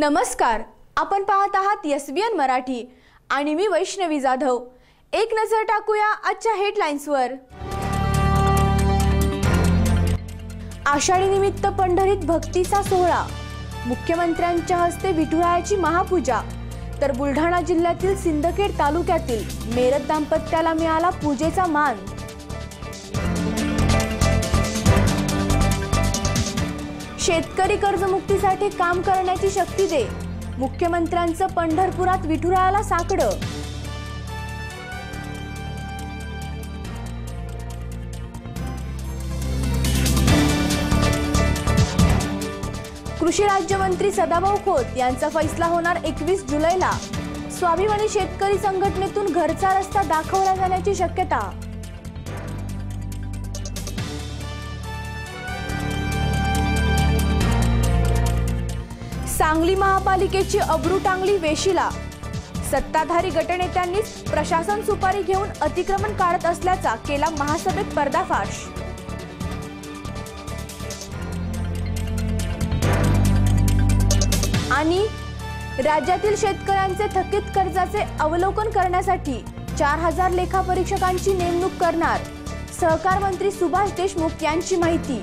नमस्कार आपण पाहत आहात एस बी एन मराठी आणि मी वैष्णवी जाधव. एक नजर टाकूया आजच्या हेडलाईन्सवर आषाढी निमित्त पंढरीत भक्तीचा सोहळा. मुख्यमंत्र्यांच्या हस्ते विठुरायाची महापूजा. तर बुलढाणा जिल्ह्यातील सिंदखेड तालुक्यातील मेरत दाम्पत्याला मिळाला पूजेचा मान. शेतकरी कर्जमुक्तीसाठी काम करण्याची शक्ती दे. मुख्यमंत्र्यांचं पंढरपुरात विठुरायाला साकडं. कृषी राज्यमंत्री सदाभाऊ खोत यांचा फैसला होणार एकवीस जुलैला. स्वाभिमानी शेतकरी संघटनेतून घरचा रस्ता दाखवला जाण्याची शक्यता. सांगली महापालिकेची अब्रू टांगली वेशीला. सत्ताधारी गटनेत्यांनीच प्रशासन सुपारी घेऊन अतिक्रमण काढत असल्याचा केला महासभेत पर्दाफाश. आणि राज्यातील शेतकऱ्यांचे थकीत कर्जाचे अवलोकन करण्यासाठी चार हजार लेखापरीक्षकांची नेमणूक करणार सहकार मंत्री सुभाष देशमुख यांची माहिती.